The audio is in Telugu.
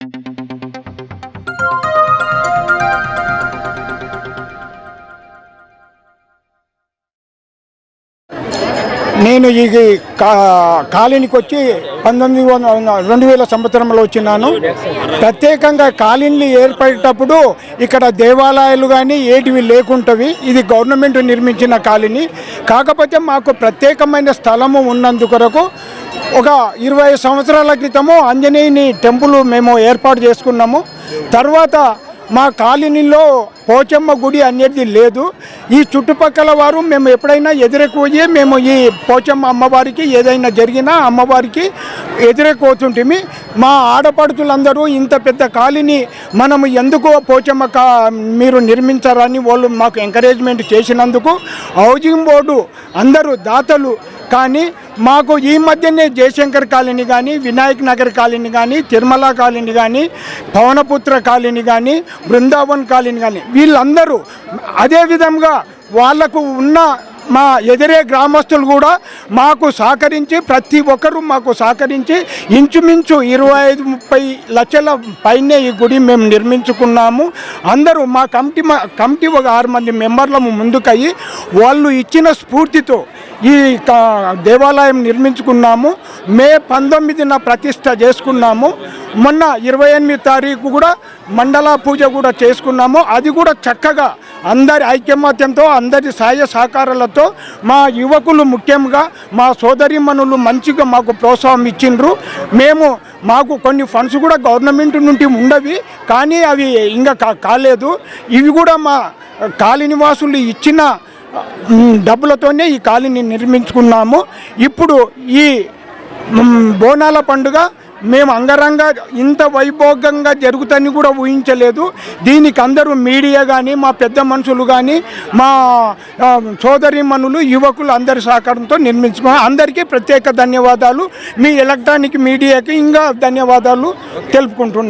Thank you. నేను ఈ కా కాలనీకి వచ్చి పంతొమ్మిది వందల రెండు వేల సంవత్సరంలో వచ్చినాను. ప్రత్యేకంగా కాలనీలు ఏర్పడేటప్పుడు ఇక్కడ దేవాలయాలు కానీ ఏటివి లేకుంటవి. ఇది గవర్నమెంట్ నిర్మించిన కాలనీ. కాకపోతే మాకు ప్రత్యేకమైన స్థలము ఉన్నందుకొరకు ఒక ఇరవై సంవత్సరాల క్రితము ఆంజనేయుని టెంపుల్ మేము ఏర్పాటు చేసుకున్నాము. తర్వాత మా కాలనీలో పోచమ్మ గుడి అనేది లేదు. ఈ చుట్టుపక్కల వారు మేము ఎప్పుడైనా ఎదురెక్కుపోయి మేము ఈ పోచమ్మ అమ్మవారికి ఏదైనా జరిగినా అమ్మవారికి ఎదురెక్కుతుంటిమి మా ఆడపడుతులందరూ ఇంత పెద్ద కాలనీ మనము ఎందుకు పోచమ్మ కా మీరు నిర్మించారని వాళ్ళు మాకు ఎంకరేజ్మెంట్ చేసినందుకు హౌజింగ్ బోర్డు అందరూ దాతలు. కానీ మాకు ఈ మధ్యనే జయశంకర్ కాలనీ కానీ వినాయక్ నగర్ కాలనీ కానీ తిరుమల కాలనీ కానీ పవనపుత్ర కాలనీ కానీ బృందావన్ కాలనీ కానీ వీళ్ళందరూ అదే విధంగా వాళ్ళకు ఉన్న మా ఎదిరే గ్రామస్తులు కూడా మాకు సహకరించి ప్రతి ఒక్కరూ మాకు సహకరించి ఇంచుమించు ఇరవై ఐదు ముప్పై లక్షల పైనే ఈ గుడి మేము నిర్మించుకున్నాము. అందరూ మా కమిటీ మా కమిటీ ఒక ఆరు మంది మెంబర్లము ముందుకయ్యి వాళ్ళు ఇచ్చిన స్ఫూర్తితో ఈ దేవాలయం నిర్మించుకున్నాము. మే పంతొమ్మిదిన ప్రతిష్ట చేసుకున్నాము. మొన్న ఇరవై ఎనిమిది తారీఖు కూడా మండల పూజ కూడా చేసుకున్నాము. అది కూడా చక్కగా అందరి ఐక్యమత్యంతో అందరి సహాయ సహకారాలతో మా యువకులు ముఖ్యంగా మా సోదరిమణులు మంచిగా మాకు ప్రోత్సాహం ఇచ్చిండ్రు. మేము మాకు కొన్ని ఫండ్స్ కూడా గవర్నమెంట్ నుండి ఉండవి కానీ అవి ఇంకా కాలేదు. ఇవి కూడా మా కాలనివాసులు ఇచ్చిన డబ్బులతోనే ఈ కాలనీ నిర్మించుకున్నాము. ఇప్పుడు ఈ బోనాల పండుగ మేము అంగరంగ ఇంత వైభోగంగా జరుగుతుందని కూడా ఊహించలేదు. దీనికి అందరూ మీడియా కానీ మా పెద్ద మనుషులు కానీ మా ఆ, సోదరీమణులు యువకులు అందరి సహకారంతో నిర్మించుకున్నాం. అందరికీ ప్రత్యేక ధన్యవాదాలు. మీ ఎలక్ట్రానిక్ మీడియాకి ఇంకా ధన్యవాదాలు తెలుపుకుంటున్నాను